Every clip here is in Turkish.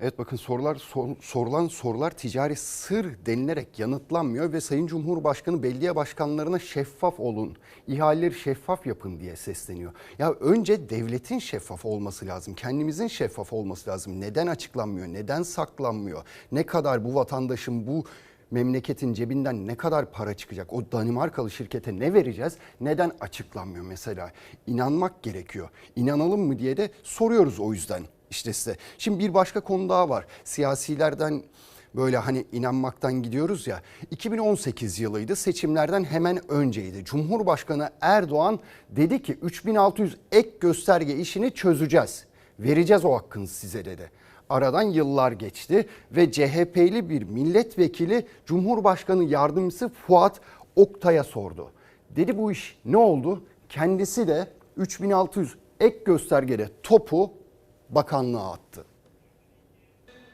Evet bakın sorular sor- sorulan sorular ticari sır denilerek yanıtlanmıyor ve Sayın Cumhurbaşkanı belediye başkanlarına şeffaf olun, ihaleleri şeffaf yapın diye sesleniyor. Ya önce devletin şeffaf olması lazım, kendimizin şeffaf olması lazım. Neden açıklanmıyor, neden saklanmıyor, ne kadar bu vatandaşın bu memleketin cebinden ne kadar para çıkacak? O Danimarkalı şirkete ne vereceğiz? Neden açıklanmıyor mesela? İnanmak gerekiyor. İnanalım mı diye de soruyoruz o yüzden işte size. Şimdi bir başka konu daha var. Siyasilerden böyle hani inanmaktan gidiyoruz ya. 2018 yılıydı. Seçimlerden hemen önceydi. Cumhurbaşkanı Erdoğan dedi ki 3600 ek gösterge işini çözeceğiz. Vereceğiz o hakkınızı size dedi. Aradan yıllar geçti ve CHP'li bir milletvekili Cumhurbaşkanı yardımcısı Fuat Oktay'a sordu. Dedi bu iş ne oldu? Kendisi de 3600 ek göstergede topu bakanlığa attı.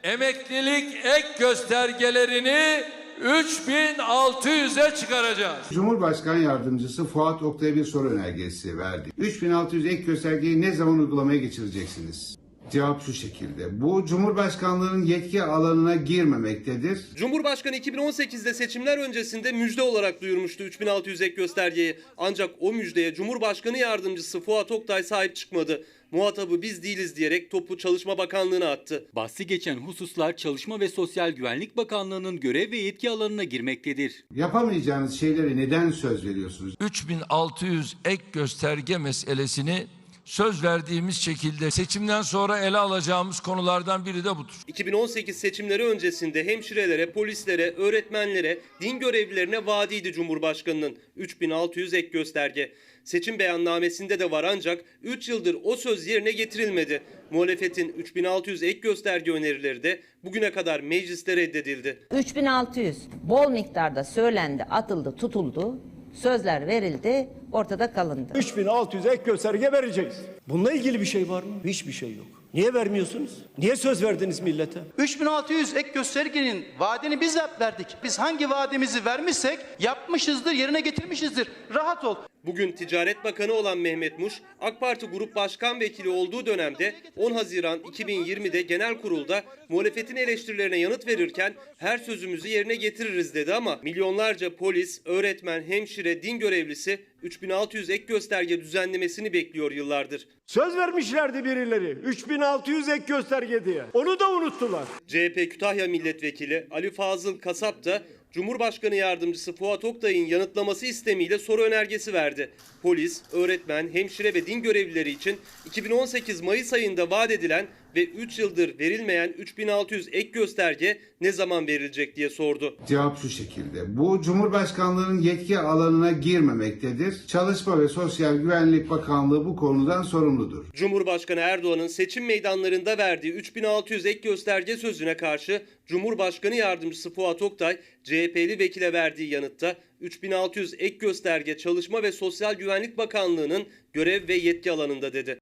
Emeklilik ek göstergelerini 3600'e çıkaracağız. Cumhurbaşkanı Yardımcısı Fuat Oktay'a bir soru önergesi verdi. 3600 ek göstergeyi ne zaman uygulamaya geçireceksiniz? Cevap şu şekilde. Bu Cumhurbaşkanlığının yetki alanına girmemektedir. Cumhurbaşkanı 2018'de seçimler öncesinde müjde olarak duyurmuştu 3600 ek göstergeyi. Ancak o müjdeye Cumhurbaşkanı yardımcısı Fuat Oktay sahip çıkmadı. Muhatabı biz değiliz diyerek topu Çalışma Bakanlığı'na attı. Bahsi geçen hususlar Çalışma ve Sosyal Güvenlik Bakanlığı'nın görev ve yetki alanına girmektedir. Yapamayacağınız şeylere neden söz veriyorsunuz? 3600 ek gösterge meselesini söz verdiğimiz şekilde seçimden sonra ele alacağımız konulardan biri de budur. 2018 seçimleri öncesinde hemşirelere, polislere, öğretmenlere, din görevlilerine vaadiydi Cumhurbaşkanı'nın 3600 ek gösterge. Seçim beyannamesinde de var ancak 3 yıldır o söz yerine getirilmedi. Muhalefetin 3600 ek gösterge önerileri de bugüne kadar mecliste reddedildi. 3600 bol miktarda söylendi, atıldı, tutuldu. Sözler verildi, ortada kalındı. 3600 ek gösterge vereceğiz. Bununla ilgili bir şey var mı? Hiçbir şey yok. Niye vermiyorsunuz? Niye söz verdiniz millete? 3600 ek göstergenin vaadini biz verdik. Biz hangi vaadimizi vermişsek yapmışızdır, yerine getirmişizdir. Rahat ol. Bugün Ticaret Bakanı olan Mehmet Muş, AK Parti Grup Başkan Vekili olduğu dönemde 10 Haziran 2020'de genel kurulda muhalefetin eleştirilerine yanıt verirken her sözümüzü yerine getiririz dedi ama milyonlarca polis, öğretmen, hemşire, din görevlisi 3600 ek gösterge düzenlemesini bekliyor yıllardır. Söz vermişlerdi birileri. 3600 ek gösterge diye. Onu da unuttular. CHP Kütahya Milletvekili Ali Fazıl Kasap da Cumhurbaşkanı Yardımcısı Fuat Oktay'ın yanıtlaması istemiyle soru önergesi verdi. Polis, öğretmen, hemşire ve din görevlileri için 2018 Mayıs ayında vaat edilen ve 3 yıldır verilmeyen 3600 ek gösterge ne zaman verilecek diye sordu. Cevap şu şekilde. Bu Cumhurbaşkanlığının yetki alanına girmemektedir. Çalışma ve Sosyal Güvenlik Bakanlığı bu konudan sorumludur. Cumhurbaşkanı Erdoğan'ın seçim meydanlarında verdiği 3600 ek gösterge sözüne karşı Cumhurbaşkanı Yardımcısı Fuat Oktay, CHP'li vekile verdiği yanıtta 3600 ek gösterge Çalışma ve Sosyal Güvenlik Bakanlığı'nın görev ve yetki alanında dedi.